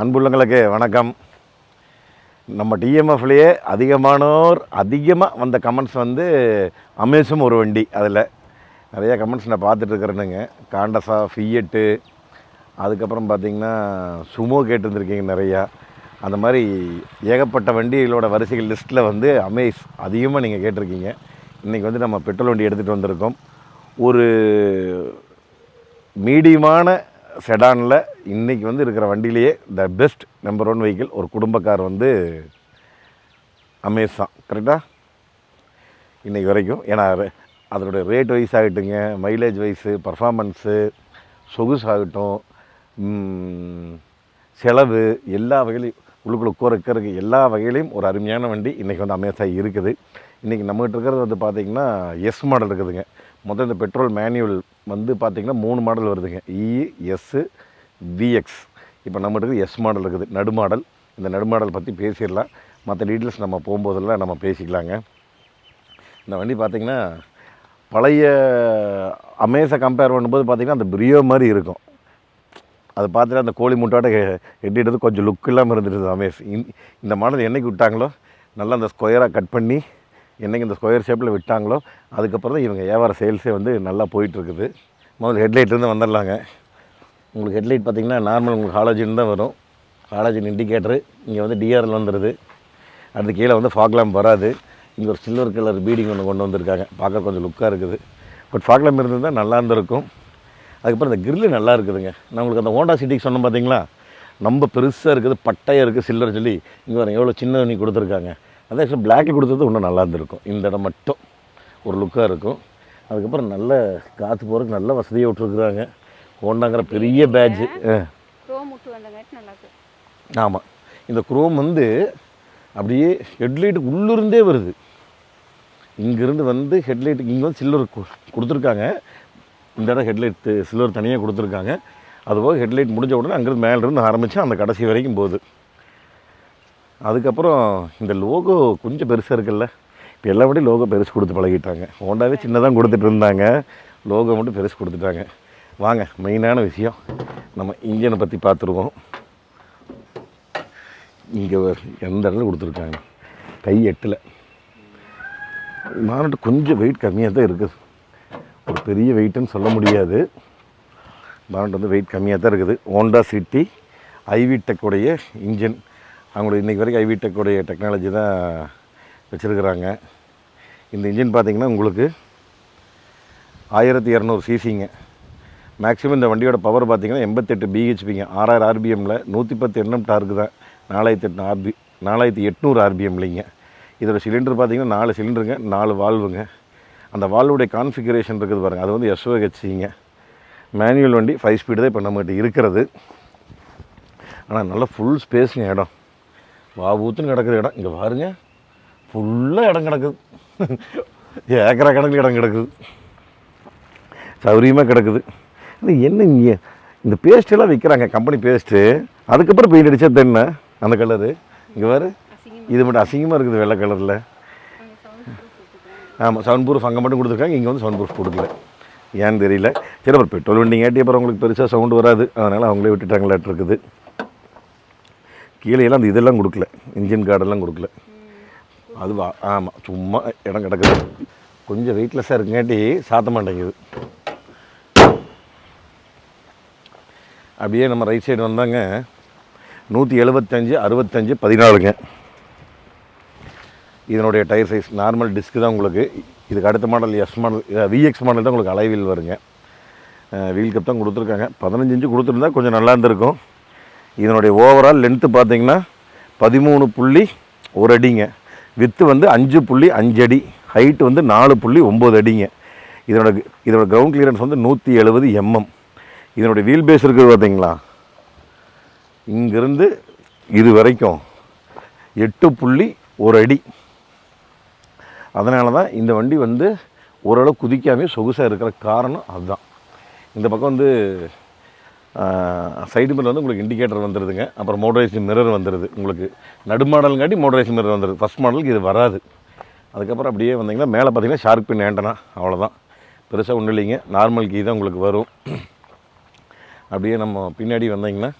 அன்புள்ளங்களுக்கு வணக்கம். நம்ம டிஎம்எஃப்லேயே அதிகமானோர் அதிகமாக வந்த கமெண்ட்ஸ் வந்து அமேசும் ஒரு வண்டி அதில். நிறைய கமெண்ட்ஸ் நான் பார்த்துட்ருக்குறேனுங்க காண்டஸா ஃபியட்டு அதுக்கப்புறம் பார்த்திங்கன்னா சுமோ கேட்டிருந்துருக்கீங்க நிறையா. அந்த மாதிரி ஏகப்பட்ட வண்டிகளோட வரிசைகள் லிஸ்ட்டில் வந்து அமேஸ் அதிகமாக நீங்கள் கேட்டிருக்கீங்க. இன்றைக்கி வந்து நம்ம பெட்ரோல் வண்டி எடுத்துகிட்டு வந்திருக்கோம். ஒரு மீடியமான செடானில் இன்றைக்கி வந்து இருக்கிற வண்டியிலேயே the best number one vehicle ஒரு குடும்ப கார் வந்து அமேஸ் தான் கரெக்டாக இன்றைக்கி வரைக்கும். ஏன்னா அதனுடைய ரேட் வைஸ் ஆகட்டுங்க மைலேஜ் வைஸு பர்ஃபாமன்ஸு சொகுசாகட்டும் ஆகட்டும் செலவு எல்லா வகையிலையும் உள்ளுக்குள்ளே கூற இருக்கிறதுக்கு எல்லா வகையிலையும் ஒரு அருமையான வண்டி இன்றைக்கி வந்து அமேஸாக இருக்குது. இன்றைக்கி நம்மகிட்ட இருக்கிறது வந்து பார்த்திங்கன்னா எஸ் மாடல் இருக்குதுங்க. மொத்தம் இந்த பெட்ரோல் மேனுவல் வந்து பார்த்திங்கன்னா மூணு மாடல் வருதுங்க. இ எஸ்ஸு விஎக்ஸ் இப்போ நம்மகிட்ட இருக்குது எஸ் மாடல் இருக்குது. நடு மாடல் இந்த நடு மாடல் பற்றி பேசிடலாம். மற்ற டீட்டெயில்ஸ் நம்ம போகும்போதெல்லாம் நம்ம பேசிக்கலாங்க. இந்த வண்டி பார்த்திங்கன்னா பழைய அமேஸை கம்பேர் பண்ணும்போது பார்த்திங்கன்னா அந்த பிரியோ மாதிரி இருக்கும். அது பார்த்துட்டு அந்த கோழி முட்டோட எட்டிட்டு கொஞ்சம் லுக் இல்லாமல் இருந்துருது அமேஸ் இந்த- இந்த மாடல் என்னைக்கு விட்டாங்களோ? நல்லா அந்த ஸ்கொயராக கட் பண்ணி என்னைக்கு இந்த ஸ்கொயர் ஷேப்பில் விட்டாங்களோ அதுக்கப்புறம் தான் இவங்க வியாபார சேல்ஸே வந்து நல்லா போயிட்டுருக்குது. முதல்ல ஹெட்லைட்லேருந்து வந்துடலாங்க. உங்களுக்கு ஹெட்லைட் பார்த்திங்கன்னா நார்மல் உங்களுக்கு ஹாலோஜின் தான் வரும். ஹாலோஜின் இண்டிகேட்டரு இங்கே வந்து டிஆர்எல் வந்துடுது அடுத்து கீழே வந்து ஃபாக்லாம் வராது. இங்கே ஒரு சில்வர் கலர் பீடிங் ஒன்று கொண்டு வந்திருக்காங்க. பார்க்க கொஞ்சம் லுக்காக இருக்குது. பட் ஃபாக்லாம் இருந்திருந்தால் நல்லா இருந்திருக்கும். அதுக்கப்புறம் இந்த கிரில்லு நல்லா இருக்குதுங்க. நான் உங்களுக்கு அந்த ஹோண்டா சிட்டிக்கு சொன்னோம் பார்த்தீங்களா? ரொம்ப பெருசாக இருக்குது பட்டையாக இருக்குது சில்லர் சொல்லி. இங்கே வர எவ்வளோ சின்ன தண்ணி கொடுத்துருக்காங்க. அதே ஆக்சுவலாக பிளாக்கில் கொடுத்தது இன்னும் நல்லா இருந்திருக்கும். இந்த இடம் மட்டும். ஒரு லுக்காக இருக்கும். அதுக்கப்புறம் நல்ல காற்று போகிறதுக்கு நல்ல வசதியாக விட்ருக்குறாங்க ஹோண்டாங்கிற பெரிய பேட்ஜ் ஆமாம் இந்த குரோம் வந்து அப்படியே ஹெட்லைட்டுக்கு உள்ளிருந்தே வருது. இங்கேருந்து வந்து ஹெட்லைட்டுக்கு இங்கே வந்து சில்வர் கொடுத்துருக்காங்க. இந்த இடம் ஹெட்லைட் சில்வர் தனியாக கொடுத்துருக்காங்க. அதுபோக ஹெட்லைட் முடிஞ்ச உடனே அங்கேருந்து மேலேருந்து ஆரம்பித்து அந்த கடைசி வரைக்கும் போகுது. அதுக்கப்புறம் இந்த லோகோ கொஞ்சம் பெருசாக இருக்குல்ல. இப்போ எல்லா லோகோ பெருசு கொடுத்து பழகிட்டாங்க. ஹோண்டாவே சின்னதாக கொடுத்துட்டு இருந்தாங்க. லோகோ மட்டும் பெருசு கொடுத்துட்டாங்க. வாங்க மெயினான விஷயம் நம்ம இன்ஜினை பற்றி பார்த்துருவோம். இங்கே எந்த இடத்துல கொடுத்துருக்காங்க? கை எட்டில். மாநாட்டு கொஞ்சம் வெயிட் கம்மியாக தான் இருக்குது. ஒரு பெரிய வெயிட்டுன்னு சொல்ல முடியாது. மாநாட்டு வந்து வெயிட் கம்மியாக தான் இருக்குது. ஹோண்டா சிட்டி ஐவி டெக்குடைய இன்ஜின் அவங்களோட இன்றைக்கி வரைக்கும் ஐவி டெக்குடைய டெக்னாலஜி தான் வச்சுருக்குறாங்க. இந்த இன்ஜின் பார்த்தீங்கன்னா உங்களுக்கு ஆயிரத்தி இரநூறு சிசிங்க மேக்ஸிமம் இந்த வண்டியோட பவர் பார்த்தீங்கன்னா எண்பத்தெட்டு பிஹெச்பிங்க ஆறாயிரம் ஆர்பிஎம்மில் நூற்றி பத்து எண்ணம் டார்க்கு தான். நாலாயிரத்தி எட்டு ஆர்பி நாலாயிரத்தி எட்நூறு ஆர்பிஎம்லிங்க இதோட சிலிண்டர் பார்த்தீங்கன்னா நாலு சிலிண்டருங்க நாலு வால்வுங்க அந்த வால்வுடைய கான்ஃபிகரேஷன் இருக்குது பாருங்கள் அது வந்து எஸ்ஓஹெச்சிங்க மேனுவல் வண்டி ஃபைவ் ஸ்பீடு தான் இப்போ நம்மகிட்ட இருக்கிறது. ஆனால் நல்லா ஃபுல் ஸ்பேஸுங்க இடம். வா ஊத்துன்னு இடம். இங்கே பாருங்க. ஃபுல்லாக இடம் கிடக்குது ஏக்கரா கணக்கில் இடம் கிடக்குது சௌரியமாக கிடக்குது. இது என்ன இங்கே? இந்த பேஸ்ட்டெல்லாம் விற்கிறாங்க கம்பெனி பேஸ்ட்டு அதுக்கப்புறம் பெயிண்ட் அடித்தா தென்ன அந்த கலரு இங்கே பாரு. இது மட்டும் அசிங்கமாக இருக்குது வெள்ளை கலரில் ஆமாம் சவுண்ட் ப்ரூஃப் அங்கே மட்டும் கொடுத்துருக்காங்க. இங்கே வந்து சவுண்ட் ப்ரூஃப் கொடுக்கல. ஏன்னு தெரியல. சரி அப்புறம் பெட்ரோல் வண்டிங்காட்டி அப்புறம் உங்களுக்கு பெருசாக சவுண்டு வராது. அதனால் அவங்களே விட்டுட்டாங்களாட்டு இருக்குது. கீழே எல்லாம் அந்த இதெல்லாம் கொடுக்கல. இன்ஜின் கார்டெல்லாம் கொடுக்கல. அது வா ஆமாம் சும்மா இடம் கிடக்குது. கொஞ்சம் வெயிட்லெஸ்ஸாக இருக்குங்காட்டி சாத்த மாட்டேங்குது. அப்படியே நம்ம ரைட் சைடு வந்தாங்க. நூற்றி எழுபத்தஞ்சு அறுபத்தஞ்சு பதினாலுங்க இதனுடைய டயர் சைஸ் நார்மல் டிஸ்க் தான் உங்களுக்கு. இதுக்கு அடுத்த model S model VX model தான் உங்களுக்கு அலைவில் வருங்க. வீல் கப் தான் கொடுத்துருக்காங்க. பதினஞ்சு இன்ச்சு கொடுத்துருந்தா கொஞ்சம் நல்லா இருந்திருக்கும். இதனுடைய ஓவரால் லென்த்து பார்த்தீங்கன்னா பதிமூணு புள்ளி ஒரு அடிங்க. வித்து வந்து அஞ்சு புள்ளி அஞ்சு அடி. ஹைட்டு வந்து நாலு புள்ளி ஒம்பது அடிங்க. இதனோட இதோட கிரவுண்ட் கிளியரன்ஸ் வந்து நூற்றி எழுபது எம்எம் இதனுடைய வீல் பேஸ் இருக்குது பார்த்தீங்களா? இங்கேருந்து இது வரைக்கும் எட்டு புள்ளி ஒரு அடி. அதனால தான் இந்த வண்டி வந்து ஓரளவு குதிக்காமே சொகுசாக இருக்கிற காரணம் அதுதான். இந்த பக்கம் வந்து சைடு மிரர் வந்து உங்களுக்கு இண்டிகேட்டர் வந்துடுதுங்க அப்புறம் மோட்டரைஸ்டு மிரர் வந்துடுது உங்களுக்கு நடு மாடலுங்காட்டி மோட்டரைஸ் மிரர் வந்துடுது ஃபஸ்ட் மாடலுக்கு இது வராது. அதுக்கப்புறம் அப்படியே வந்தீங்கன்னா மேலே பார்த்தீங்கன்னா ஷார்க் பின் ஆண்டனா அவ்வளோதான் பெருசாக ஒன்றும் இல்லைங்க. நார்மல் கீ தான் உங்களுக்கு வரும். அப்படியே நம்ம பின்னாடி வந்தீங்கன்னா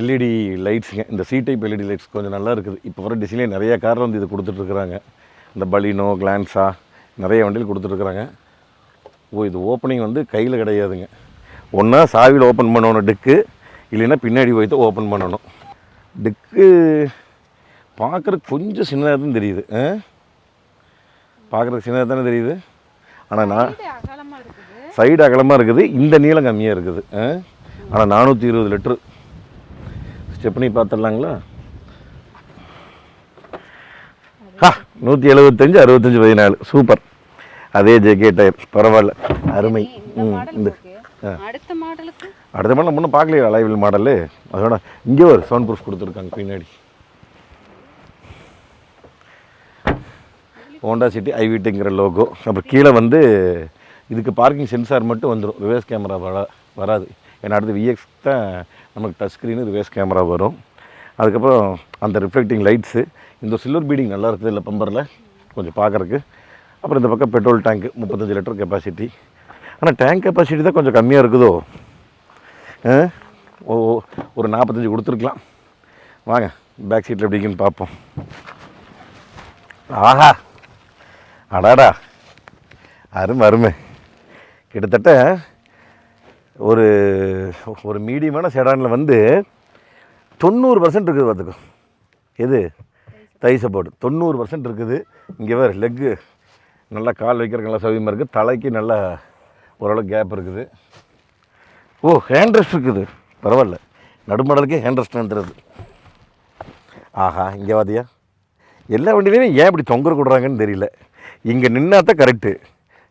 எல்இடி லைட்ஸுங்க இந்த சி டைப் எல்இடி லைட்ஸ் கொஞ்சம் நல்லா இருக்குது. இப்போ வர டிசைன்லேயே நிறையா காரில் வந்து இது கொடுத்துட்ருக்குறாங்க இந்த பலினோ கிளான்ஸா நிறைய வண்டியில் கொடுத்துட்ருக்குறாங்க ஓ இது ஓப்பனிங் வந்து கையில் கிடையாதுங்க. ஒன்றா சாவியில் ஓப்பன் பண்ணணும் டிக்கு. இல்லைன்னா பின்னாடி வைத்து ஓப்பன் பண்ணணும். டிக்கு பார்க்குறதுக்கு கொஞ்சம் சின்னதாக தான் தெரியுது. பார்க்குறதுக்கு சின்னதாக தானே தெரியுது. ஆனால் நான் சைடு அகலமாக இருக்குது. இந்த நீளம் கம்மியாக இருக்குது. ஆனால் நானூற்றி இருபது லிட்ரு ஸ்டெப்னி பார்த்துடலாங்களா ஹா நூற்றி எழுபத்தஞ்சு அறுபத்தஞ்சு பதினாலு. சூப்பர். அதே ஜேகே டயர் பரவாயில்ல. அருமை. இந்த ம் மாடல் இந்த அடுத்த மாடலுக்கு? அடுத்த மாடல் முன்ன பார்க்கலையே அலைவில் மாடலு. அதோட இங்கே ஒரு சவுண்ட் ப்ரூஃப் கொடுத்துருக்காங்க பின்னாடி. ஹோண்டா சிட்டி ஐவிட்டுங்கிற லோகோ அப்புறம் கீழே வந்து இதுக்கு பார்க்கிங் சென்சார் மட்டும் வந்துடும் ரிவர்ஸ் கேமரா வர வராது. ஏன்னா அடுத்து விஎக்ஸ் தான் நமக்கு டச் ஸ்க்ரீனு ரிவர்ஸ் கேமரா வரும். அதுக்கப்புறம் அந்த ரிஃப்ளெக்டிங் லைட்ஸு இந்த சில்வர் பீடிங் நல்லா இருக்குது இல்லை பம்பரில் கொஞ்சம் பார்க்குறக்கு அப்புறம் இந்த பக்கம் பெட்ரோல் டேங்க் முப்பத்தஞ்சு லிட்டர் கெப்பாசிட்டி ஆனால் டேங்க் கெப்பாசிட்டி தான் கொஞ்சம் கம்மியாக இருக்குதோ? ஆ? ஓ ஓ, ஒரு நாற்பத்தஞ்சு கொடுத்துருக்கலாம். வாங்க பேக் சீட்டில் எப்படி இருக்குன்னு பார்ப்போம். ஆஹா! அடாடா! அருமை அருமை. கிட்டத்தட்ட ஒரு ஒரு மீடியமான செடானில் வந்து தொண்ணூறு பர்சன்ட் இருக்குது பார்த்துக்கோ. எது? தை சப்போர்ட் தொண்ணூறு பர்சன்ட் இருக்குது. இங்கே வேறு லெக்கு நல்லா கால் வைக்கிறதுக்கு நல்லா சௌகரியமாக இருக்குது தலைக்கு நல்லா ஓரளவுக்கு கேப் இருக்குது. ஓ ஹேண்ட் ரெஸ்ட் இருக்குது. பரவாயில்ல. நடுமடலுக்கே ஹேண்ட் ரெஸ்ட் வந்துடுது ஆஹா இங்கே வாதியா எல்லா வண்டியிலையும் ஏன் இப்படி தொங்குற கொடுறாங்கன்னு தெரியல. இங்கே நின்னா தான் கரெக்டு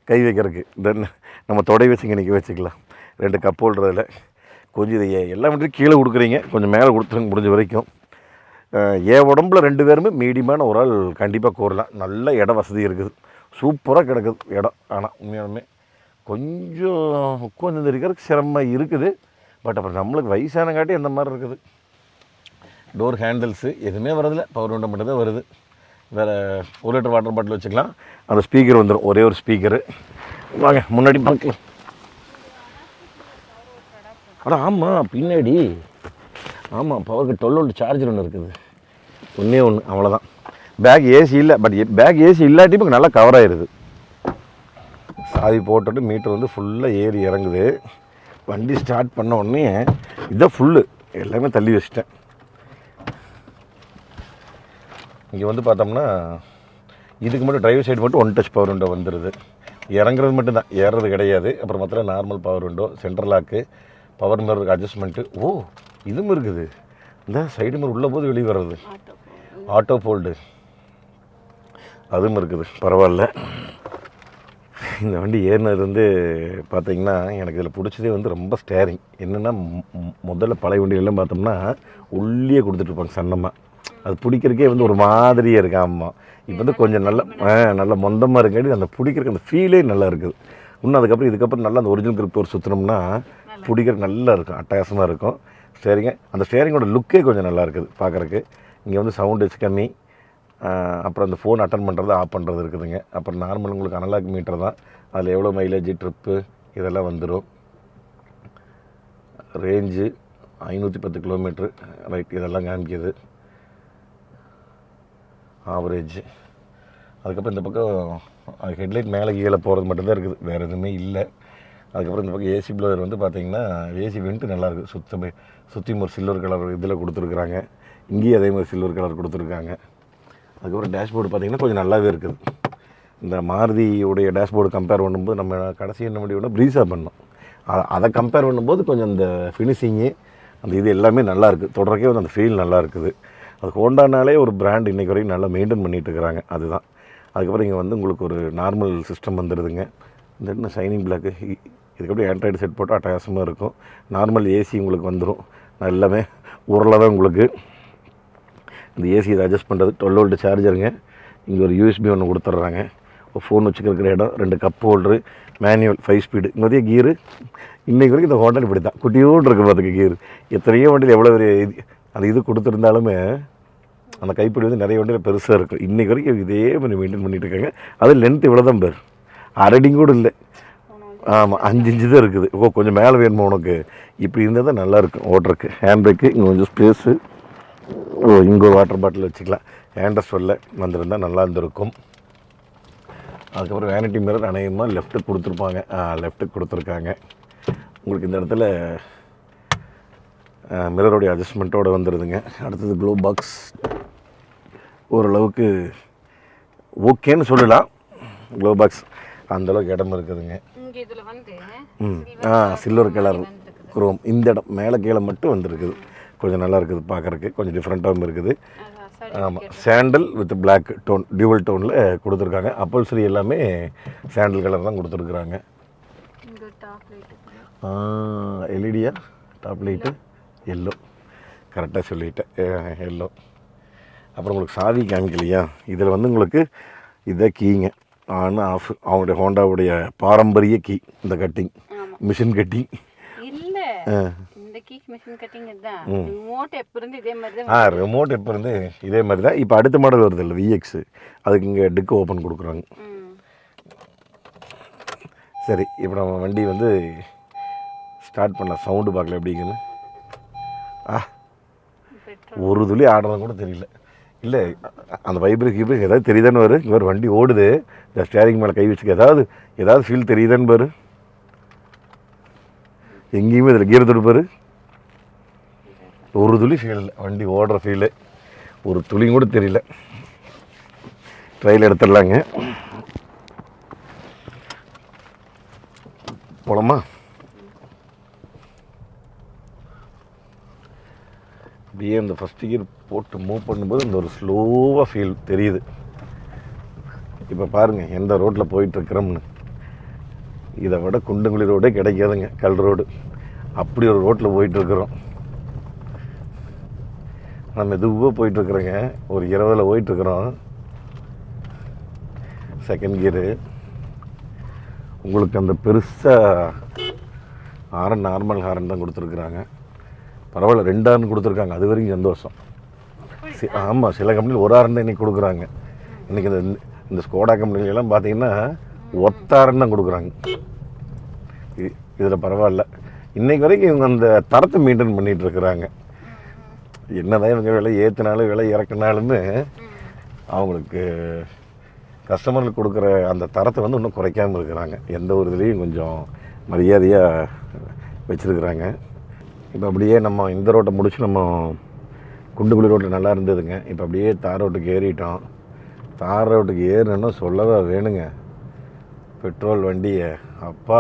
கை வைக்கிறதுக்கு. தென் நம்ம தொடை வச்சு இங்கே நிற்க வச்சுக்கலாம். ரெண்டு கப் ஹோல்டரில் கொஞ்சம் இதை எல்லா வண்டியும் கீழே கொடுக்குறீங்க. கொஞ்சம் மேலே கொடுத்துருங்க முடிஞ்ச வரைக்கும். என் உடம்புல ரெண்டு பேருமே மீடியமான ஒரு ஆள் கண்டிப்பாக கூறலாம் நல்ல இட வசதி இருக்குது. சூப்பராக கிடக்குது இடம். ஆனால் உண்மையாலுமே கொஞ்சம் உட்காந்து இருக்கிறதுக்கு சிரமமாக இருக்குது. பட் அப்புறம் நம்மளுக்கு வயசானங்காட்டி அந்த மாதிரி இருக்குது. டோர் ஹேண்டில்ஸு எதுவுமே வரதில்ல பவர் விண்டோ மட்டும் தான் வருது. வேறு ஒரு லிட்டர் வாட்டர் பாட்டில் வச்சுக்கலாம். அந்த ஸ்பீக்கர் வந்துடும் ஒரே ஒரு ஸ்பீக்கரு வாங்க முன்னாடி பார்க்கலாம். அட ஆமாம் பின்னாடி. ஆமாம் பவருக்கு டுவெல் வோல்ட் சார்ஜர் ஒன்று இருக்குது. ஒன்றே ஒன்று அவ்வளோதான் பேக் ஏசி இல்லை பட் பேக் ஏசி இல்லாட்டி இப்போ நல்லா கவர் ஆயிருது. சாவி போட்டுட்டு மீட்டர் வந்து ஃபுல்லாக ஏறி இறங்குது. வண்டி ஸ்டார்ட் பண்ண உடனே இதான் ஃபுல்லு எல்லாமே தள்ளி வச்சிட்டேன். இங்கே வந்து பார்த்தோம்னா இதுக்கு மட்டும் டிரைவர் சைடு மட்டும் ஒன் டச் பவர் விண்டோ வந்துடுது இறங்குறது மட்டும்தான் ஏறுறது கிடையாது. அப்புறம் மொத்தம் normal power window central lock power மிரருக்கு adjustment ஓ இதுவும் இருக்குது. இந்த சைடு மிரர் உள்ள போது வெளியே வர்றது. ஆட்டோ ஃபோல்டு அதுவும் இருக்குது. பரவாயில்ல. இந்த வண்டி ஏறினது வந்து பார்த்தீங்கன்னா எனக்கு இதில் பிடிச்சதே வந்து ரொம்ப ஸ்டேரிங் என்னென்னா முதல்ல பழைய வண்டிகள்லாம் பார்த்தோம்னா உள்ளே கொடுத்துட்ருப்பாங்க சன்னமாக அது பிடிக்கிறக்கே வந்து ஒரு மாதிரியே இருக்கு. ஆமாம் இப்போ வந்து கொஞ்சம் நல்ல நல்ல மொந்தமாக இருக்காடி அந்த பிடிக்கிறக்கு அந்த ஃபீலே நல்லா இருக்குது. இன்னும் அதுக்கப்புறம் இதுக்கப்புறம் நல்லா அந்த ஒரிஜினல் கிரிப் ஒரு சுற்றினோம்னா பிடிக்கிற நல்லா இருக்கும். அட்டகாசமாக இருக்கும். ஸ்டேரிங்க அந்த ஸ்டேரிங்கோட லுக்கே கொஞ்சம் நல்லா இருக்குது பார்க்குறக்கு இங்கே வந்து சவுண்ட் வச்சு கம்மி அப்புறம் அந்த ஃபோன் அட்டன் பண்ணுறது ஆஃப் பண்ணுறது இருக்குதுங்க. அப்புறம் நார்மல் உங்களுக்கு அனலாக் மீட்டர் தான். அதில் எவ்வளோ மைலேஜ் ட்ரிப்பு இதெல்லாம் வந்துடும் ரேஞ்சு ஐநூற்றி பத்து கிலோமீட்ரு ரைட் இதெல்லாம் காமிக்கிது. ஆவரேஜ் அதுக்கப்புறம் இந்த பக்கம் ஹெட்லைட் மேலே கீழே போகிறது மட்டும்தான் இருக்குது. வேறு எதுவுமே இல்லை. அதுக்கப்புறம் இந்த பக்கம் ஏசி ப்ளோயர் வந்து பார்த்தீங்கன்னா ஏசி வெண்ட்டு நல்லாயிருக்கு சுத்தமே சுற்றி ஒரு சில்வர் கலர் இதில் கொடுத்துருக்குறாங்க. இங்கேயும் அதே மாதிரி சில்வர் கலர் கொடுத்துருக்காங்க. அதுக்கப்புறம் டேஷ்போர்டு பார்த்தீங்கன்னா கொஞ்சம் நல்லாவே இருக்குது. இந்த மாருதியுடைய டேஷ்போர்டு கம்பேர் பண்ணும்போது நம்ம கடைசி என்ன முடியும்னா ப்ரீஸாக பண்ணோம். அதை கம்பேர் பண்ணும்போது கொஞ்சம் அந்த ஃபினிஷிங்கு அந்த இது எல்லாமே நல்லா இருக்குது தொடர்க்கே வந்து அந்த ஃபீல் நல்லா இருக்குது. அது ஹோண்டானாலே ஒரு பிராண்ட் இன்றைக்கி வரைக்கும் நல்லா மெயின்டைன் பண்ணிகிட்டு இருக்கிறாங்க. அதுதான். அதுக்கப்புறம் இங்கே வந்து உங்களுக்கு ஒரு நார்மல் சிஸ்டம் வந்துடுதுங்க இந்த என்ன ஷைனிங் பிளாக்கு இதுக்கப்புறம் ஆண்ட்ராய்டு செட் போட்டால் அட்டகாசமாக இருக்கும். நார்மல் ஏசி உங்களுக்கு வந்துடும் எல்லாமே ஊரில் தான் உங்களுக்கு. இந்த ஏசி இதை அட்ஜஸ்ட் பண்ணுறது டுவெல் வோல்ட் சார்ஜருங்க இங்கே ஒரு யூஎஸ்பி ஒன்று கொடுத்துட்றாங்க ஒரு ஃபோன் வச்சுக்கிற இடம் ரெண்டு cup holder manual five speed இங்கே கீரு இன்றைக்கு வரைக்கும் இந்த ஹோட்டல் இப்படி தான் குட்டியோடு இருக்குது பார்த்துக்க கீர் எத்தனையோ வண்டியில் எவ்வளோ பெரிய இது அந்த இது கொடுத்துருந்தாலுமே அந்த கைப்பிடி வந்து நிறைய வண்டியில் பெருசாக இருக்கும் இன்றைக்கு வரைக்கும் இதே மாதிரி மெயின்டைன் பண்ணிகிட்டு இருக்காங்க. அது லென்த் இவ்வளோ தான் பேர் அரடிங் கூட இல்லை. ஆமாம் அஞ்சு இஞ்சு தான் இருக்குது. ஓ கொஞ்சம் மேலே வேணுமா உனக்கு? இப்படி இருந்தால் தான் நல்லாயிருக்கும் ஓட்டுறக்கு ஹேண்ட் பிரேக்கு இங்கே கொஞ்சம் ஸ்பேஸு ஓ இங்கே ஒரு வாட்டர் பாட்டில் வச்சுக்கலாம். ஹேண்டஸ் சொல்ல வந்திருந்தா நல்லா இருந்திருக்கும். அதுக்கப்புறம் வேனிட்டி மிரர் அநேகமாக லெஃப்ட்டுக்கு கொடுத்துருப்பாங்க. லெஃப்ட்டுக்கு கொடுத்துருக்காங்க. உங்களுக்கு இந்த இடத்துல மிரருடைய அட்ஜஸ்ட்மெண்ட்டோடு வந்துடுதுங்க அடுத்தது க்ளோ பாக்ஸ் ஓரளவுக்கு ஓகேன்னு சொல்லலாம். க்ளோ பாக்ஸ் அந்தளவுக்கு இடம் இருக்குதுங்க. ம். ஆ சில்வர் கலர் குரோம் இந்த இடம் மேலே கீழே மட்டும் வந்திருக்குது. கொஞ்சம் நல்லா இருக்குது பார்க்குறக்கு கொஞ்சம் டிஃப்ரெண்ட்டாகவும் இருக்குது. ஆமாம் sandal with Black tone dual டோனில் கொடுத்துருக்காங்க. அப்பல்சரி எல்லாமே சாண்டல் கலர் தான் கொடுத்துருக்குறாங்க. எல்இடியா டாப் லைட்டு எல்லோ கரெக்டாக சொல்லிட்டேன். எல்லோ அப்புறம் உங்களுக்கு சாவி காமிக்கலையா? இதில் வந்து உங்களுக்கு இதை கீங்க. ஆன் ஆஃப் அவங்களுடைய ஹோண்டாவுடைய பாரம்பரிய கீ இந்த கட்டிங் மிஷின் கட்டிங் கீக் மிஷின் கட்டிங் தான் ரிமோட் எப்ப இருந்து இதே மாதிரி ஆ ரிமோட் எப்போ இருந்து இதே மாதிரி தான். இப்போ அடுத்த மாடல் வருது இல்லை விஎக்ஸ் அதுக்கு இங்கே டிக்கு ஓப்பன் கொடுக்குறாங்க. சரி இப்போ நம்ம வண்டி வந்து ஸ்டார்ட் பண்ண சவுண்டு பார்க்கல எப்படிங்கன்னு ஆ ஒரு துளி ஆடுறது கூட தெரியல. இல்லை அந்த வைப்ரேக் கீப்ரேக் ஏதாவது தெரியுதான்னு இங்கே ஒரு வண்டி ஓடுது. இந்த ஸ்டேரிங் மேலே கை வச்சுக்க ஏதாவது ஏதாவது ஃபீல் தெரியுதான்னு பாரு. எங்கேயுமே இதில் கீரை தொடு பாரு ஒரு துளி ஃபீல் இல்லை. வண்டி ஓடுற ஃபீலு ஒரு துளியும் கூட தெரியல. ட்ரையல் எடுத்துடலாங்க. போலாமா? அப்படியே இந்த ஃபஸ்ட் கியர் போட்டு மூவ் பண்ணும்போது இந்த ஒரு ஸ்லோவாக ஃபீல் தெரியுது. இப்போ பாருங்கள் எந்த ரோட்டில் போயிட்டுருக்குறோம்னு. இதை விட குண்டுங்குழி ரோடே கிடைக்காதுங்க கல் ரோடு அப்படி ஒரு ரோட்டில் போயிட்டுருக்குறோம். நம்ம மெதுவாக போயிட்டுருக்குறேங்க. ஒரு இருபதில் போயிட்டுருக்குறோம். செகண்ட் கியரு உங்களுக்கு அந்த பெருசாக ஹாரன் நார்மல் ஹாரன் தான் கொடுத்துருக்குறாங்க. பரவாயில்ல ரெண்டு ஹாரன் கொடுத்துருக்காங்க. அது வரைக்கும் சந்தோஷம். சி ஆமாம் சில கம்பெனியில் ஒரு ஹாரன் தான் இன்றைக்கி கொடுக்குறாங்க. இன்றைக்கி இந்த இந்த ஸ்கோடா கம்பெனிலெலாம் பார்த்தீங்கன்னா ஒத்தாரன் தான் கொடுக்குறாங்க. இதில் பரவாயில்ல. இன்றைக்கு வரைக்கும் இவங்க அந்த தரத்தை மெயின்டைன் பண்ணிகிட்டு இருக்கிறாங்க. என்னதான் இவங்க விலை ஏற்றினாலும் விலை இறக்குனாலுமே அவங்களுக்கு கஸ்டமர்களுக்கு கொடுக்குற அந்த தரத்தை வந்து இன்னும் குறைக்காமல் இருக்கிறாங்க. எந்த ஒரு இதுலேயும் கொஞ்சம் மரியாதையாக வச்சுருக்குறாங்க. இப்போ அப்படியே நம்ம இந்த ரோட்டை முடிச்சு நம்ம குண்டுக்குழி ரோட்டில் நல்லா இருந்ததுங்க. இப்போ அப்படியே தார் ரோட்டுக்கு ஏறிட்டோம். தார் ரோட்டுக்கு ஏறணுன்னா சொல்லவே வேணுங்க. பெட்ரோல் வண்டியை அப்பா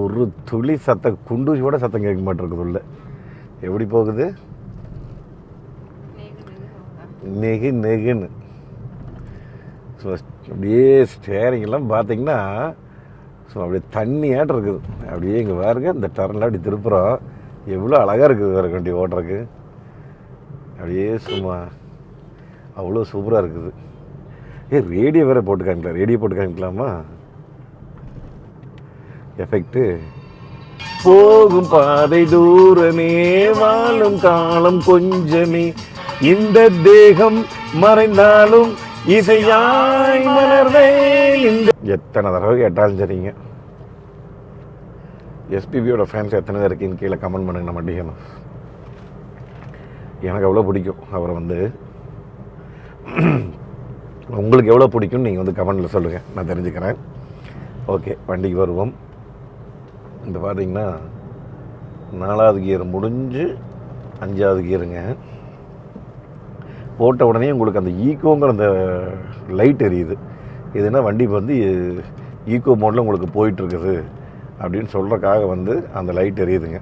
ஒரு துளி சத்தம் குண்டூசி கூட சத்தம் கேட்க மாட்டேருக்குது உள்ள. எப்படி போகுது? நெகு நெகுன்னு. ஸோ அப்படியே ஸ்டேரிங்கெல்லாம் பார்த்தீங்கன்னா ஸோ அப்படியே தண்ணியாட்டம் இருக்குது. அப்படியே இங்கே பாருங்க இந்த டர்னில் அப்படி திருப்புறோம். எவ்வளோ அழகாக இருக்குது வேறு வண்டி ஓட்டுறக்கு அப்படியே சும்மா அவ்வளோ சூப்பராக இருக்குது. ஏ ரேடியோ வேறு போட்டு காமிக்கலாம் ரேடியோ போட்டு காமிக்கலாமா எஃபெக்ட்டு போகும் பாதை தூரமே வாழும் காலம் கொஞ்சமே. இந்த தேகம் மறைந்தாலும் இசையாய் மலர்வேன் இந்த எத்தனை தடவை கேட்டாலும் சரிங்க. எஸ்பிபியோட ஃபேன்ஸ் எத்தனை பேர் இருக்கீங்கன்னு கீழே கமெண்ட் பண்ணுங்க நம்ம டிஎம்எஃப் எனக்கு அவ்வளோ பிடிக்கும் அவரை வந்து. உங்களுக்கு எவ்வளோ பிடிக்கும்னு நீங்கள் வந்து கமெண்டில் சொல்லுங்கள் நான் தெரிஞ்சுக்கிறேன். ஓகே வண்டிக்கு வருவோம். இந்த பார்த்தீங்கன்னா நாலாவது கியர் முடிஞ்சு அஞ்சாவது கியருங்க போட்ட உடனே உங்களுக்கு அந்த ஈக்கோங்கிற அந்த லைட் எரியுது. இதுனா வண்டி வந்து ஈக்கோ மோடில் உங்களுக்கு போயிட்டுருக்குது அப்படின்னு சொல்கிறக்காக வந்து அந்த லைட் எரியுதுங்க.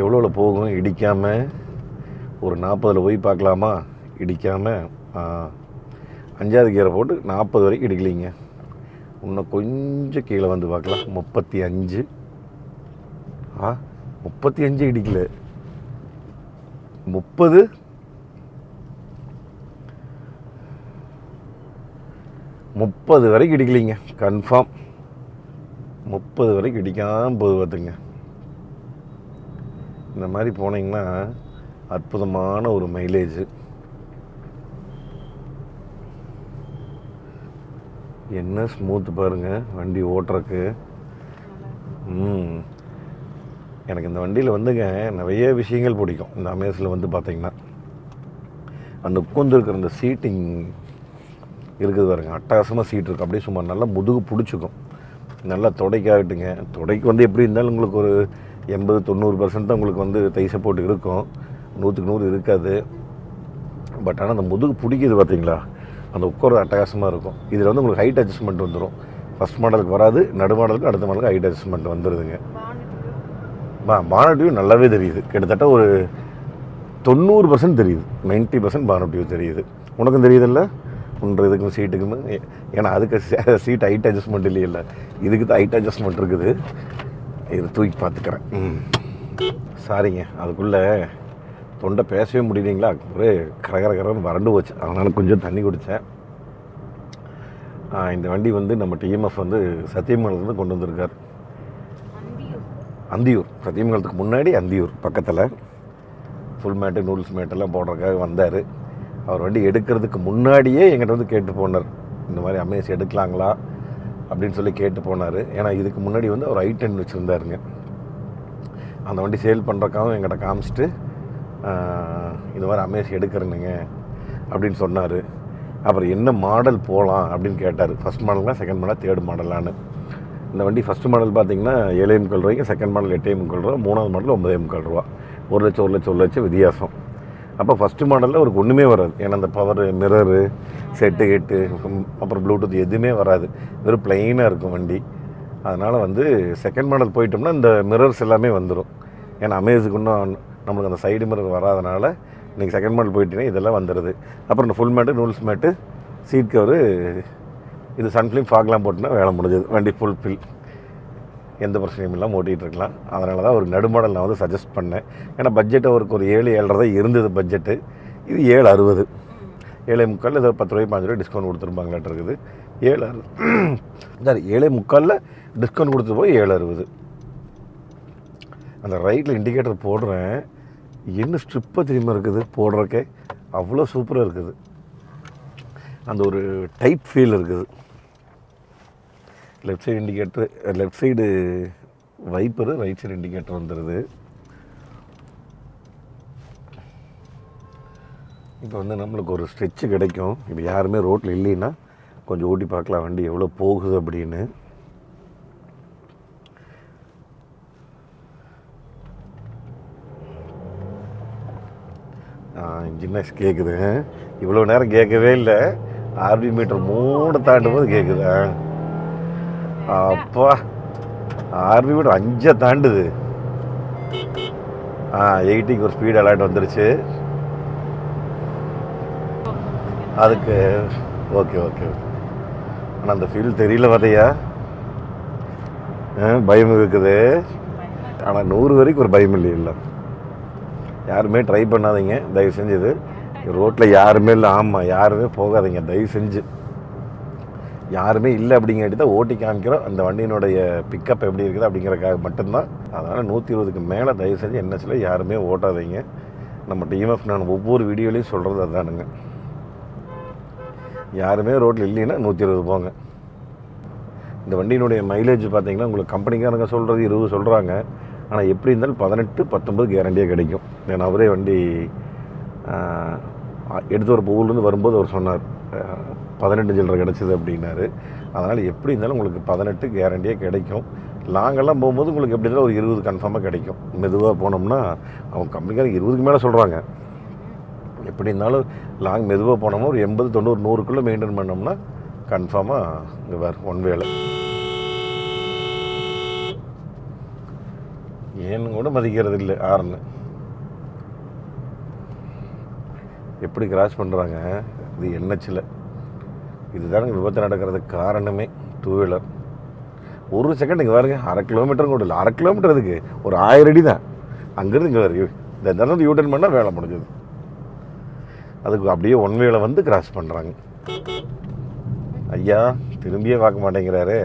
எவ்வளோல போகும்? இடிக்காமல் ஒரு நாற்பதில் போய் பார்க்கலாமா? இடிக்காமல் அஞ்சாவது கியரை போட்டு நாற்பது வரைக்கும் இடிக்கலிங்க. இன்னும் கொஞ்சம் கீழே வந்து பார்க்கலாம். முப்பத்தி அஞ்சு. ஆ முப்பத்தி அஞ்சு இடிக்கல. முப்பது முப்பது வரைக்கும் இடிக்கலிங்க கன்ஃபார்ம் முப்பது வரைக்கும் இடிக்காமல் போது பார்த்துங்க இந்த மாதிரி போனீங்கன்னா அற்புதமான ஒரு மைலேஜ் என்ன ஸ்மூத் பாருங்க. வண்டி ஓட்டுறக்கு ம். எனக்கு இந்த வண்டியில் வந்துங்க நிறைய விஷயங்கள் பிடிக்கும். இந்த அமேஸில் வந்து பார்த்திங்கன்னா அந்த உட்காந்துருக்கிற அந்த சீட்டிங் இருக்குது பாருங்க. அட்டகாசமாக சீட் இருக்கும் அப்படியே சும்மா நல்லா முதுகு பிடிச்சிக்கும். நல்லா தொடைக்காகட்டுங்க. தொடைக்கு வந்து எப்படி இருந்தாலும் உங்களுக்கு ஒரு எண்பது தொண்ணூறு பர்சன்ட் தான் உங்களுக்கு வந்து தை சப்போர்ட் இருக்கும். நூற்றுக்கு நூறு இருக்காது. பட் ஆனால் அந்த முதுகு பிடிக்குது பார்த்தீங்களா அந்த உட்கார அட்டகாசமாக இருக்கும். இதில் வந்து உங்களுக்கு ஹைட் அட்ஜஸ்ட்மெண்ட் வந்துடும் ஃபஸ்ட் மாடலுக்கு வராது. நடு மாடலுக்கு அடுத்த மாடலுக்கு ஹைட் அட்ஜஸ்ட்மெண்ட் வந்துடுதுங்க பா பானட் வியூ நல்லாவே தெரியுது. கிட்டத்தட்ட ஒரு தொண்ணூறு பர்சன்ட் தெரியுது. நைன்ட்டி பர்சன்ட் பானட் வியூ தெரியுது. உனக்கும் தெரியுதுல்ல? பண்ணுற இதுக்கும் சீட்டுக்கும் ஏ- ஏன்னா அதுக்கு சீட் ஹைட் அட்ஜஸ்ட்மெண்ட் இல்லையில்ல. இதுக்கு தான் ஹைட் அட்ஜஸ்ட்மெண்ட் இருக்குது. இது தூக்கி பார்த்துக்கிறேன். ம். சாரிங்க அதுக்குள்ளே தொண்டை பேசவே முடியலீங்களா? ஒரே கரகர கரன்னு வறண்டு போச்சு. அதனால் கொஞ்சம் தண்ணி குடித்தேன். இந்த வண்டி வந்து நம்ம டிஎம்எஃப் வந்து சத்தியமங்கலத்துலேருந்து கொண்டு வந்திருக்கார். அந்தியூர். சத்தியமங்கலத்துக்கு முன்னாடி அந்தியூர் பக்கத்தில். ஃபுல் மேட்டு நூடுல்ஸ் மேட்டெல்லாம் போடுறதுக்காக வந்தார். அவர் வண்டி எடுக்கிறதுக்கு முன்னாடியே எங்கிட்ட வந்து கேட்டு போனார். இந்த மாதிரி அமேஸ் எடுக்கலாங்களா? அப்படின்னு சொல்லி கேட்டு போனார். ஏன்னா இதுக்கு முன்னாடி வந்து அவர் ஐ டென் வச்சுருந்தாருங்க. அந்த வண்டி சேல் பண்ணுறக்காகவும் எங்கிட்ட காமிச்சிட்டு இந்த மாதிரி அமேஸ் எடுக்கிறேனுங்க அப்படின்னு சொன்னார். அப்புறம் என்ன மாடல் போகலாம் அப்படின்னு கேட்டார். ஃபஸ்ட் மாடல்னா செகண்ட் மாடல் தேர்ட் மாடலான்னு இந்த வண்டி ஃபஸ்ட் மாடல் பார்த்தீங்கன்னா ஏழே முக்கால் ரூபாய்க்கு செகண்ட் மாடல் எட்டே முக்கால் ரூபா மூணாவது மாடல் ஒன்பதே முக்கால் ரூபா. ஒரு லட்சம் ஒரு லட்சம் ஒரு லட்சம் வித்தியாசம். அப்போ ஃபஸ்ட்டு மாடலில் அவருக்கு ஒன்றுமே வராது. ஏன்னா அந்த பவர் மிரரு செட்டு கெட்டு அப்புறம் ப்ளூடூத் எதுவுமே வராது. வெறும் ப்ளைனாக இருக்கும் வண்டி. அதனால் வந்து செகண்ட் மாடல் போயிட்டோம்னா இந்த மிரர்ஸ் எல்லாமே வந்துடும் ஏன்னா அமேஸுக்கு இன்னும் நம்மளுக்கு அந்த சைடு மிரர் வராதனால இன்றைக்கி செகண்ட் மாடல் போயிட்டீங்கன்னா இதெல்லாம் வந்துடுது அப்புறம் இந்த ஃபுல் மேட்டு நூல்ஸ் மேட்டு சீட் கவரு இது சன்ஃப்ளிம் ஃபாக்லாம் போட்டுனா வேலை முடிஞ்சது. வண்டி ஃபுல் ஃபில் எந்த பிரச்சனையும் இல்லாமல் ஓட்டிகிட்டு இருக்கலாம். அதனால தான் ஒரு நடுமாடல் நான் வந்து சஜஸ்ட் பண்ணேன். ஏன்னா பட்ஜெட் அவருக்கு ஒரு ஏழு ஏழரை தான் இருந்தது பட்ஜெட்டு இது ஏழு அறுபது. ஏழே முக்கால் ஏதோ பத்து ரூபாய் பாஞ்சு ரூபாய் டிஸ்கவுண்ட் கொடுத்துருப்பாங்களாட்டு இருக்குது. ஏழு அறுபது. சார் ஏழே முக்காலில் டிஸ்கவுண்ட் கொடுத்து போய் ஏழு அறுபது. அந்த ரைட்டில் இண்டிகேட்டர் போடுறேன். என்ன ஸ்ட்ரிப்பாக திரும்ப இருக்குது? போடுறக்கே. அவ்வளோ சூப்பராக இருக்குது. அந்த ஒரு டைட் ஃபீல் இருக்குது. Left side indicator left side wiper right side indicator வந்துடுது இப்போ வந்து நம்மளுக்கு ஒரு ஸ்ட்ரெச்சு கிடைக்கும். இப்போ யாருமே ரோட்டில் இல்லைன்னா கொஞ்சம் ஓட்டி பார்க்கலாம் வண்டி எவ்வளோ போகுது அப்படின்னு. இன்ஜின் கேட்குது இவ்வளோ நேரம் கேட்கவே இல்லை. ஆர்பி மீட்டர் மூணு தாண்டும் போது கேட்குது அப்பா ஆர்மி கூட அஞ்சை தாண்டுது. ஆ எயிட்டிக்கு ஒரு ஸ்பீட் அலர்ட் வந்துருச்சு. அதுக்கு ஓகே ஓகே ஓகே ஆனால் அந்த ஃபீல் தெரியல பார்த்தியா ஆ, பயம் இருக்குது. ஆனால் நூறு வரைக்கும் ஒரு பயம் இல்லை இல்லை. யாருமே ட்ரை பண்ணாதீங்க தயவு செஞ்சு இது. ரோட்டில் யாருமே இல்லை. ஆமாம் யாருமே போகாதீங்க தயவு செஞ்சு. யாருமே இல்லை அப்படிங்காட்டி தான் ஓட்டி காமிக்கிறோம் அந்த வண்டியினுடைய பிக்கப் எப்படி இருக்குது அப்படிங்கிறக்காக மட்டும்தான். அதனால் நூற்றி இருபதுக்கு மேலே தயவு செஞ்சு என்எஸ்ல யாருமே ஓட்டாதீங்க. நம்ம டிஎம்எஃப் நான் ஒவ்வொரு வீடியோலையும் சொல்கிறது அதானுங்க. யாருமே ரோட்டில் இல்லைன்னா நூற்றி இருபது போங்க. இந்த வண்டியினுடைய மைலேஜ் பார்த்தீங்கன்னா உங்களுக்கு கம்பெனிக்காரங்க சொல்கிறது இருபது சொல்கிறாங்க ஆனால் எப்படி இருந்தாலும் பதினெட்டு பத்தொம்பது கேரண்டியாக கிடைக்கும். ஏன்னா அவரே வண்டி எடுத்து ஒரு பூவிலேருந்து வரும்போது அவர் சொன்னார். பதினெட்டு சில்லரை கிடச்சிது அப்படின்னாரு. அதனால் எப்படி இருந்தாலும் உங்களுக்கு பதினெட்டு கேரண்டியாக கிடைக்கும். லாங்கெல்லாம் போகும்போது உங்களுக்கு எப்படி இருந்தாலும் ஒரு இருபது கன்ஃபார்மாக கிடைக்கும். மெதுவாக போனோம்னா அவங்க கம்பெனிக்காரங்க இருபதுக்கு மேலே சொல்கிறாங்க எப்படி இருந்தாலும் லாங் மெதுவாக போனோம்னா ஒரு எண்பது தொண்ணூறு நூறுக்குள்ளே மெயின்டைன் பண்ணோம்னா கன்ஃபார்மாக இங்கே வேறு ஒன் வேலை ஏன்னு கூட மதிக்கிறது இல்லை ஆறுன்னு. எப்படி கிராஸ் பண்ணுறாங்க இது என்ஹெச்சில் இதுதானங்க விபத்து நடக்கிறதுக்கு காரணமே டூ வீலர் ஒரு செகண்ட் இங்கே பாருங்க அரை கிலோமீட்டரும் கூட இல்லை அரை கிலோமீட்டர் இதுக்கு. ஒரு ஆயிரம் அடி தான். அங்கேருந்து இங்கே வரையும் இந்த தடவை யூட்டர்ன் பண்ணால் வேலை முடிஞ்சது. அதுக்கு அப்படியே ஒன் வேல வந்து கிராஸ் பண்ணுறாங்க ஐயா திரும்பியே பார்க்க மாட்டேங்கிறாரு.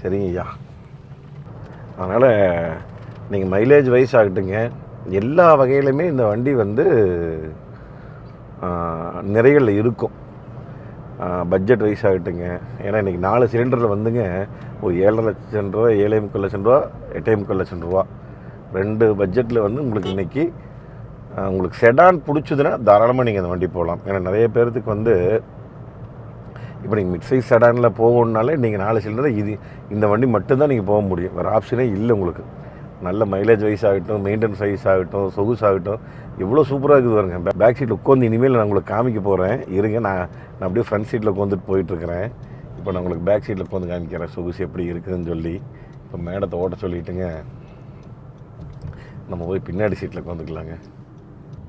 சரிங்க ஐயா. அதனால் நீங்கள் மைலேஜ் வைஸ் ஆகட்டுங்க. எல்லா வகையிலுமே இந்த வண்டி வந்து நிறைகளில் இருக்கும். பட்ஜெட் வைஸ் ஆகட்டுங்க. ஏன்னா இன்றைக்கி நாலு சிலிண்டரில் வந்துங்க ஒரு ஏழரை லட்சம் ரூபா ஏழே முக்கால் லட்சம் ரூபா எட்டே முக்கால் லட்சம் ரூபா. ரெண்டு பட்ஜெட்டில் வந்து உங்களுக்கு இன்றைக்கி உங்களுக்கு செடான் பிடிச்சதுன்னா தாராளமாக நீங்கள் அந்த வண்டி போகலாம் ஏன்னா நிறைய பேர்த்துக்கு வந்து இப்போ நீங்கள் மிட் சைஸ் செடானில் போகணுன்னாலே நீங்கள் நாலு சிலிண்டர் இது இந்த வண்டி மட்டும்தான் நீங்கள் போக முடியும். வேறு ஆப்ஷனே இல்லை உங்களுக்கு. நல்ல மைலேஜ் வைஸ் ஆகட்டும் மெயின்டெனன்ஸ் வைஸ் ஆகட்டும் சொகுஸ் ஆகட்டும் எவ்வளோ சூப்பராக இருக்குது பாருங்க. பேக் சீட்டில் உட்காந்து இனிமேல் நான் உங்களுக்கு காமிக்க போகிறேன் இருங்க நான் நான் அப்படியே ஃப்ரண்ட் சீட்டில் உட்காந்துட்டு போயிட்டுருக்கிறேன் இப்போ நான் உங்களுக்கு பேக் சீட்டில் உட்காந்து காமிக்கிறேன். சொகுசு எப்படி இருக்குதுன்னு சொல்லி. இப்போ மேடத்தை ஓட்ட சொல்லிட்டுங்க. நம்ம போய் பின்னாடி சீட்டில் உட்காந்துக்கலாங்க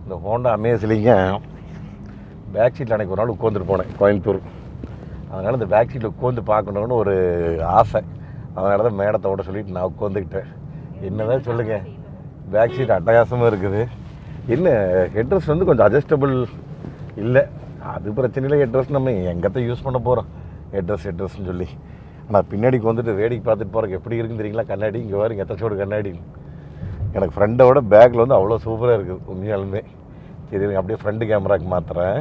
இந்த ஹோண்டா அமேசிலிங்க பேக் சீட்டில் அன்றைக்கி ஒரு நாள் உட்காந்துட்டு போனேன் கோயம்புத்தூர். அதனால் இந்த பேக் சீட்டில் உட்காந்து பார்க்கணுன்னு ஒரு ஆசை. அதனால தான் மேடத்தை ஓட சொல்லிட்டு நான் உட்காந்துக்கிட்டேன் என்னதான் சொல்லுங்கள் பேக் சீட் அட்டகாசமாக இருக்குது. இல்லை ஹெட்ரஸ் வந்து கொஞ்சம் அட்ஜஸ்டபிள் இல்லை. அது பிரச்சனை இல்லை ஹெட்ரஸ் நம்ம எங்கத்த யூஸ் பண்ண போகிறோம் ஹெட்ரஸ் ஹெட்ரஸ்னு சொல்லி. ஆனால் பின்னாடிக்கு வந்துட்டு வேடிக்கை பார்த்துட்டு போகிறக்கு எப்படி இருக்குன்னு தெரியுங்களா? கண்ணாடி இங்கே பாருங்க எத்தச்சோடு கண்ணாடி. எனக்கு ஃப்ரெண்டோட பேக்கில் வந்து அவ்வளோ சூப்பராக இருக்குது உண்மையாலுமே. சரி அப்படியே ஃப்ரண்ட் கேமராவுக்கு மாற்றுறேன்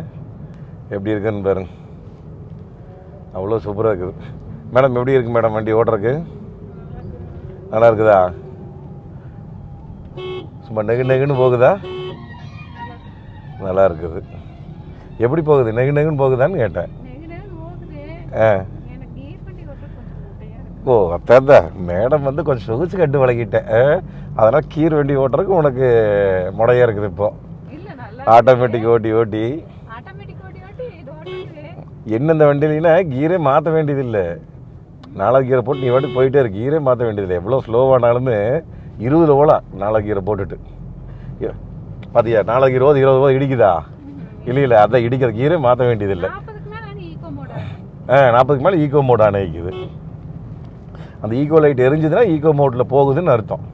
எப்படி இருக்குன்னு பாருங்க. அவ்வளோ சூப்பராக இருக்குது. மேடம் எப்படி இருக்குது மேடம் வண்டி ஓட்டுறக்கு நல்லா இருக்குதா? சும்மா நெகு நெகுன்னு போகுதா? நல்லா இருக்குது எப்படி போகுது? நெகு நெகுன்னு போகுதான்னு கேட்டேன். ஆ. ஓ அதான் மேடம் வந்து கொஞ்சம் சொகுச்சு கட்டு வழங்கிட்டேன்? அதனால் கீர் வண்டி ஓட்டுறதுக்கு உனக்கு முடையா இருக்குது இப்போ. ஆட்டோமேட்டிக் ஓட்டி ஓட்டி. என்ன இந்த வண்டியிலனா கீரே மாற்ற வேண்டியதில்லை. நாலாவது கீரை போட்டு நீ வாட்டி போயிட்டே இருக்கு கீரே மாற்ற வேண்டியதில்லை. எவ்வளோ ஸ்லோவானாலுமே இருபது ஓலாம் நாலாவது கீரை போட்டுட்டு. ஏ, பாத்தியா? நாலாவது கீரை போது இருபது போது இடிக்குதா? இல்லை இல்லை அதான் இடிக்கிற கீரே மாற்ற வேண்டியதில்லை. ஆ? நாற்பதுக்கு மேலே ஈகோ மோட் அணைக்குது அந்த ஈகோ லைட் எரிஞ்சுதுன்னா ஈகோ மோட்டில் போகுதுன்னு அர்த்தம்.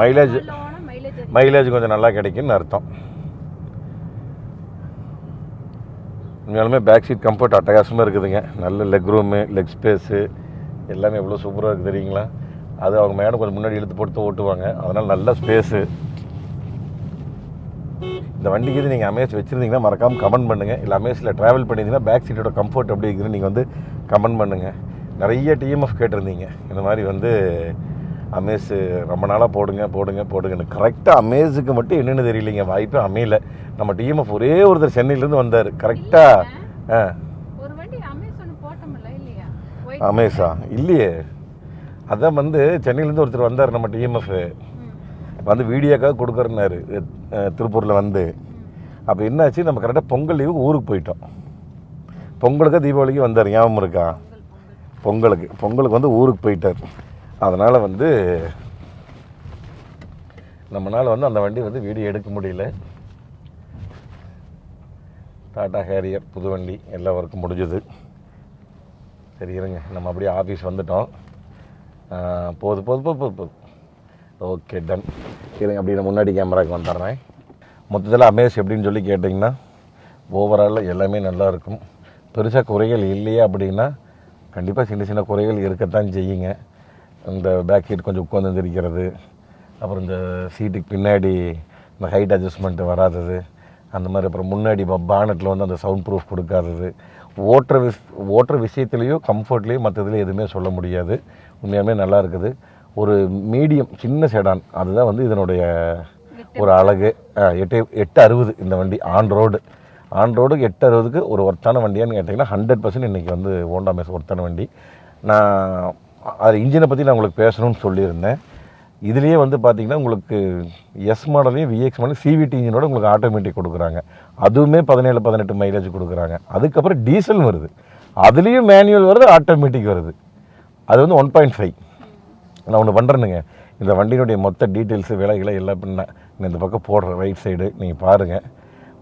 மைலேஜ் மைலேஜ் கொஞ்சம் நல்லா கிடைக்குன்னு அர்த்தம். உண்மையாலுமே பேக் சீட் கம்ஃபர்ட் அட்டகாசமாக இருக்குதுங்க. நல்ல லெக் ரூமு லெக் ஸ்பேஸு எல்லாமே எவ்வளோ சூப்பராக இருக்குது தெரியுங்களா? அது அவங்க மேடம் கொஞ்சம் முன்னாடி இழுத்து போட்டு ஓட்டுவாங்க அதனால் நல்ல ஸ்பேஸு இந்த வண்டிக்கு இது நீங்கள் அமேஸ் வச்சுருந்தீங்கன்னா மறக்காமல் கமெண்ட் பண்ணுங்கள் இல்லை அமேஸில் ட்ராவல் பண்ணியிருந்தீங்கன்னா பேக் சீட்டோட கம்ஃபர்ட் எப்படி இருக்குதுன்னு நீங்கள் வந்து கமெண்ட் பண்ணுங்கள் நிறைய டிஎம்எஃப் கேட்டிருந்தீங்க. இந்த மாதிரி வந்து அமேஸ் ரொம்ப நாளாக போடுங்க போடுங்க போடுங்கன்னு. கரெக்டாக அமேஸுக்கு மட்டும் என்னென்னு தெரியலைங்க. வாய்ப்பு அமையல. நம்ம டிஎம்எஃப் ஒரே ஒருத்தர் சென்னையிலேருந்து வந்தார். கரெக்டாக ஆ? அமேஸா இல்லையே? அதான் வந்து சென்னையிலேருந்து ஒருத்தர் வந்தார் நம்ம டிஎம்எஃப் வந்து வீடியோக்காக கொடுக்குறேன்னாரு திருப்பூரில் வந்து. அப்போ என்னாச்சு நம்ம கரெக்டாக பொங்கல் லீவுக்கு ஊருக்கு போயிட்டோம். பொங்கலுக்கு தீபாவளிக்கு வந்தார் ஞாபகம் இருக்கா? பொங்கலுக்கு பொங்கலுக்கு வந்து ஊருக்கு போயிட்டார். அதனால் வந்து நம்மளால் வந்து அந்த வண்டி வந்து வீடியோ எடுக்க முடியல. டாட்டா ஹேரியர் புது வண்டி எல்லா ஒர்க்கும் முடிஞ்சுது. சரி இருங்க. நம்ம அப்படியே ஆஃபீஸ் வந்துட்டோம். போது போது போது போது போது. ஓகே டன் இருங்க அப்படி நான் முன்னாடி கேமராக்கு வந்துடுறேன். மொத்தத்தில் அமேஸ் எப்படின்னு சொல்லி கேட்டிங்கன்னா ஓவரால் எல்லாமே நல்லா இருக்கும். பெருசாக குறைகள் இல்லையே அப்படின்னா கண்டிப்பாக சின்ன சின்ன குறைகள் இருக்கத்தான் செய்யுங்க. இந்த பேக் சீட் கொஞ்சம் உட்காந்து இருக்கிறது அப்புறம் இந்த சீட்டுக்கு பின்னாடி இந்த ஹைட் அட்ஜஸ்ட்மெண்ட்டு வராதது. அந்த மாதிரி அப்புறம் முன்னாடி பானட்டில் வந்து அந்த சவுண்ட் ப்ரூஃப் கொடுக்காதது. ஓட்டுற விஷ் ஓட்டுற விஷயத்துலேயும் கம்ஃபர்ட்லேயும் மற்றதுலேயும் எதுவுமே சொல்ல முடியாது. உண்மையாலுமே நல்லா இருக்குது. ஒரு மீடியம் சின்ன செடான் அதுதான் வந்து இதனுடைய ஒரு அழகு. எட்டு எட்டு அறுபது இந்த வண்டி ஆன் ரோடு ஆன் ரோடு எட்டு அறுபதுக்கு ஒரு ஒர்த்தான வண்டியான்னு கேட்டிங்கன்னா ஹண்ட்ரட் பர்சன்ட் இன்றைக்கி வந்து ஹோண்டா மேஸ் ஒர்த்தான வண்டி. நான் அது இன்ஜினை பற்றி நான் உங்களுக்கு பேசணும்னு சொல்லியிருந்தேன். இதுலேயே வந்து பார்த்திங்கன்னா உங்களுக்கு எஸ் மாடலையும் விஎக்ஸ் மாடல் சிவிடி இன்ஜினோட உங்களுக்கு ஆட்டோமேட்டிக் கொடுக்குறாங்க. அதுவுமே பதினேழு பதினெட்டு மைலேஜ் கொடுக்குறாங்க. அதுக்கப்புறம் டீசல் வருது. அதுலேயும் மேனுவல் வருது ஆட்டோமேட்டிக் வருது. அது வந்து ஒன் பாயிண்ட் ஃபைவ் நான் ஒன்று பண்ணுறேனுங்க இந்த வண்டியினுடைய மொத்த டீட்டெயில்ஸு விலைகளை எல்லாம் பண்ண நான் இந்த பக்கம் போடுற ரைட் சைடு நீங்கள் பாருங்கள்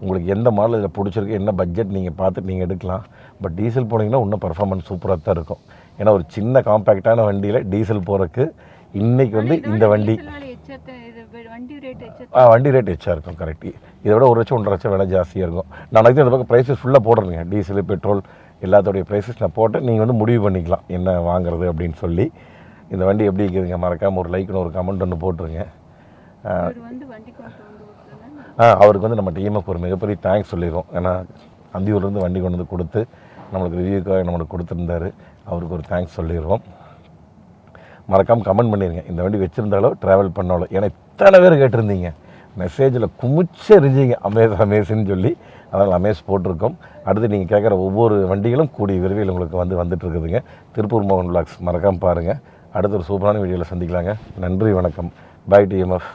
உங்களுக்கு எந்த மாடல் இதில் பிடிச்சிருக்கு என்ன பட்ஜெட் நீங்கள் பார்த்துட்டு நீங்கள் எடுக்கலாம். பட் டீசல் போனீங்கன்னா இன்னும் பர்ஃபார்மன்ஸ் சூப்பராக தான் இருக்கும். ஏன்னா ஒரு சின்ன காம்பேக்டான வண்டியில் டீசல் போகிறதுக்கு இன்னைக்கு வந்து இந்த வண்டி ஆ வண்டி ரேட் எச்சா இருக்கும் கரெக்ட் இதை விட ஒரு லட்சம் ஒன்றரை லட்சம் விலை ஜாஸ்தியாக இருக்கும். நான் அதுக்கு இந்த பக்கம் ப்ரைஸஸ் ஃபுல்லாக போடுறேங்க டீசல் பெட்ரோல் எல்லாத்தோடைய ப்ரைஸஸ் நான் போட்டு நீங்கள் வந்து முடிவு பண்ணிக்கலாம் என்ன வாங்குறது அப்படின்னு சொல்லி. இந்த வண்டி எப்படி இருக்குதுங்க மறக்காமல் ஒரு லைக்னு ஒரு கமெண்ட் ஒன்று போட்டுருங்க. ஆ அவருக்கு வந்து நம்ம டிஎம்எஃப் ஒரு மிகப்பெரிய தேங்க்ஸ் சொல்லிடுவோம் ஏன்னா அந்தியூர்லேருந்து வண்டி கொண்டு வந்து கொடுத்து நம்மளுக்கு ரிவ்யூக்காக நம்மளுக்கு கொடுத்துருந்தாரு. அவருக்கு ஒரு தேங்க்ஸ் சொல்லிடுவோம் மறக்காமல் கமெண்ட் பண்ணிடுங்க இந்த வண்டி வச்சுருந்தாலோ ட்ராவல் பண்ணாலோ. ஏன்னா இத்தனை பேர் கேட்டிருந்தீங்க. மெசேஜில் குமிச்சு எரிஞ்சிங்க. அமேஸ் அமேஸ்ன்னு சொல்லி அதனால் அமேஸ் போட்டிருக்கோம். அடுத்து நீங்கள் கேட்குற ஒவ்வொரு வண்டிகளும் கூடிய விரைவில் உங்களுக்கு வந்து வந்துட்டு இருக்குதுங்க. திருப்பூர் மோகன் பிளாக்ஸ் மறக்காமல் பாருங்கள் அடுத்த ஒரு சூப்பரான வீடியோவில் சந்திக்கலாங்க. நன்றி வணக்கம். By TMF